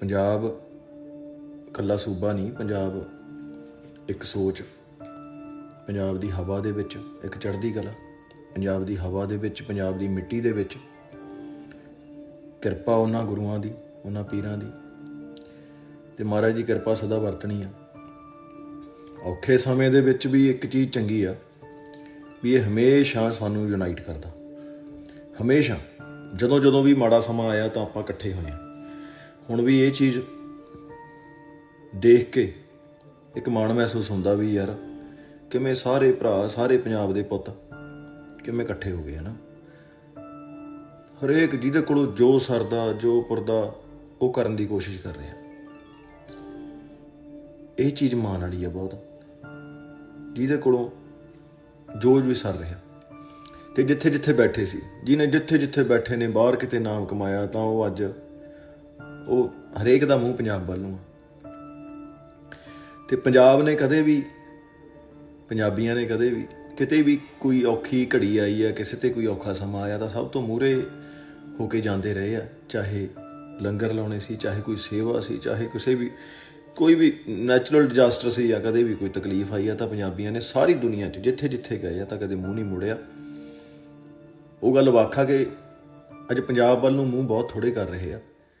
ਪੰਜਾਬ ਇਕੱਲਾ ਸੂਬਾ ਨਹੀਂ, ਪੰਜਾਬ ਇੱਕ ਸੋਚ, ਪੰਜਾਬ ਦੀ ਹਵਾ ਦੇ ਵਿੱਚ ਇੱਕ ਚੜ੍ਹਦੀ ਕਲਾ, ਪੰਜਾਬ ਦੀ ਹਵਾ ਦੇ ਵਿੱਚ, ਪੰਜਾਬ ਦੀ ਮਿੱਟੀ ਦੇ ਵਿੱਚ ਕਿਰਪਾ ਉਹਨਾਂ ਗੁਰੂਆਂ ਦੀ, ਉਹਨਾਂ ਪੀਰਾਂ ਦੀ। ਤੇ ਮਹਾਰਾਜ ਦੀ ਕਿਰਪਾ ਸਦਾ ਵਰਤਣੀ ਆ। ਔਖੇ ਸਮੇਂ ਦੇ ਵਿੱਚ ਵੀ ਇੱਕ ਚੀਜ਼ ਚੰਗੀ ਆ, ਵੀ ਇਹ ਹਮੇਸ਼ਾ ਸਾਨੂੰ ਯੂਨਾਈਟ ਕਰਦਾ। ਹਮੇਸ਼ਾ ਜਦੋਂ ਜਦੋਂ ਵੀ ਮਾੜਾ ਸਮਾਂ ਆਇਆ ਤਾਂ ਆਪਾਂ ਇਕੱਠੇ ਹੋਏ ਹਾਂ ਹੁਣ ਵੀ ਇਹ ਚੀਜ਼ ਦੇਖ ਕੇ ਇੱਕ ਮਾਣ ਮਹਿਸੂਸ ਹੁੰਦਾ ਵੀ ਯਾਰ ਕਿਵੇਂ ਸਾਰੇ ਭਰਾ, ਸਾਰੇ ਪੰਜਾਬ ਦੇ ਪੁੱਤ ਕਿਵੇਂ ਇਕੱਠੇ ਹੋ ਗਏ ਹਨਾ? ਹਰੇਕ ਜਿਹਦੇ ਕੋਲੋਂ ਜੋ ਸਰਦਾ, ਜੋ ਪੁਰਦਾ, ਉਹ ਕਰਨ ਦੀ ਕੋਸ਼ਿਸ਼ ਕਰ ਰਿਹਾ। ਇਹ ਚੀਜ਼ ਮਾਣ ਵਾਲੀ ਆ ਬਹੁਤ। ਜਿਹਦੇ ਕੋਲੋਂ ਜੋ ਵੀ ਸਰ ਰਿਹਾ। ਤੇ ਜਿੱਥੇ ਜਿੱਥੇ ਬੈਠੇ ਸੀ, ਜਿਹਨੇ ਜਿੱਥੇ ਜਿੱਥੇ ਬੈਠੇ ਨੇ, ਬਾਹਰ ਕਿਤੇ ਨਾਮ ਕਮਾਇਆ, ਤਾਂ ਉਹ ਅੱਜ ਉਹ ਹਰੇਕ ਦਾ ਮੂੰਹ ਪੰਜਾਬ ਵੱਲ ਨੂੰ ਆ। ਤੇ ਪੰਜਾਬ ਨੇ ਕਦੇ ਵੀ, ਪੰਜਾਬੀਆਂ ਨੇ ਕਦੇ ਵੀ ਕਿਤੇ ਵੀ ਕੋਈ ਔਖੀ ਘੜੀ ਆਈ ਆ, ਕਿਸੇ ਤੇ ਕੋਈ ਔਖਾ ਸਮਾਂ ਆਇਆ, ਤਾਂ ਸਭ ਤੋਂ ਮੂਹਰੇ ਹੋ ਕੇ ਜਾਂਦੇ ਰਹੇ ਆ, ਚਾਹੇ ਲੰਗਰ ਲਾਉਣੇ ਸੀ, ਚਾਹੇ ਕੋਈ ਸੇਵਾ ਸੀ, ਚਾਹੇ ਕਿਸੇ ਵੀ, ਕੋਈ ਵੀ ਨੈਚੁਰਲ ਡਿਜ਼ਾਸਟਰ ਸੀ ਜਾਂ ਕਦੇ ਵੀ ਕੋਈ ਤਕਲੀਫ ਆਈ ਆ, ਤਾਂ ਪੰਜਾਬੀਆਂ ਨੇ ਸਾਰੀ ਦੁਨੀਆ 'ਚ ਜਿੱਥੇ ਜਿੱਥੇ ਗਏ ਆ, ਤਾਂ ਕਦੇ ਮੂੰਹ ਨਹੀਂ ਮੁੜਿਆ। ਉਹ ਗੱਲ ਵਾਖਾ ਕਿ ਅੱਜ ਪੰਜਾਬ ਵੱਲ ਨੂੰ ਮੂੰਹ ਬਹੁਤ ਥੋੜੇ ਕਰ ਰਹੇ ਆ।